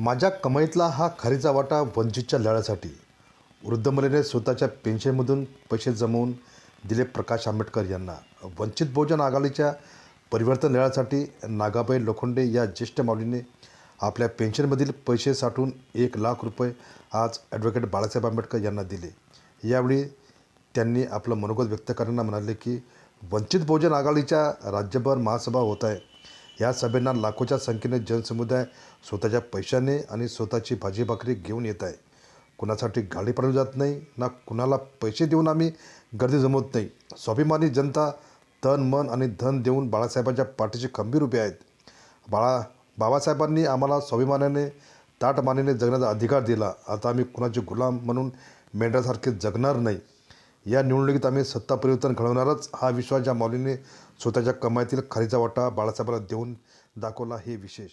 माझ्या कमाईतला हा खारीचा वाटा वंचितच्या लढ्यासाठी वृद्धमलेने स्वतःच्या पेन्शनमधून पैसे जमवून दिले प्रकाश आंबेडकर यांना. वंचित बहुजन आघाडीच्या परिवर्तन लढ्यासाठी नागाबाई लोखंडे या ज्येष्ठ माऊलीने आपल्या पेन्शनमधील पैसे साठवून एक लाख रुपये आज ॲडव्होकेट बाळासाहेब आंबेडकर यांना दिले. यावेळी त्यांनी आपलं मनोगत व्यक्त करताना म्हणाले की वंचित बहुजन आघाडीच्या राज्यभर महासभा होत आहे. या सभेंना लाखोच्या संख्येने जनसमुदाय स्वतःच्या पैशाने आणि स्वतःची भाजी भाकरी घेऊन येत आहे. कुणासाठी गाडी पाडली जात नाही ना कुणाला पैसे देऊन आम्ही गर्दी जमवत नाही. स्वाभिमानी जनता तन मन आणि धन देऊन बाळासाहेबांच्या पाठीशी खंबीर उभे आहेत. बाळा बाबासाहेबांनी आम्हाला स्वाभिमानाने ताट मानेने जगण्याचा अधिकार दिला. आता आम्ही कुणाचे गुलाम म्हणून मेंढ्यासारखे जगणार नाही. या निवडणुकीत आम्ही सत्ता परिवर्तन घडवणारच हा विश्वास ज्या माऊलीने स्वतःच्या कमाईतील खारीचा वाटा बाळासाहेबांना देऊन दाखवला हे विशेष.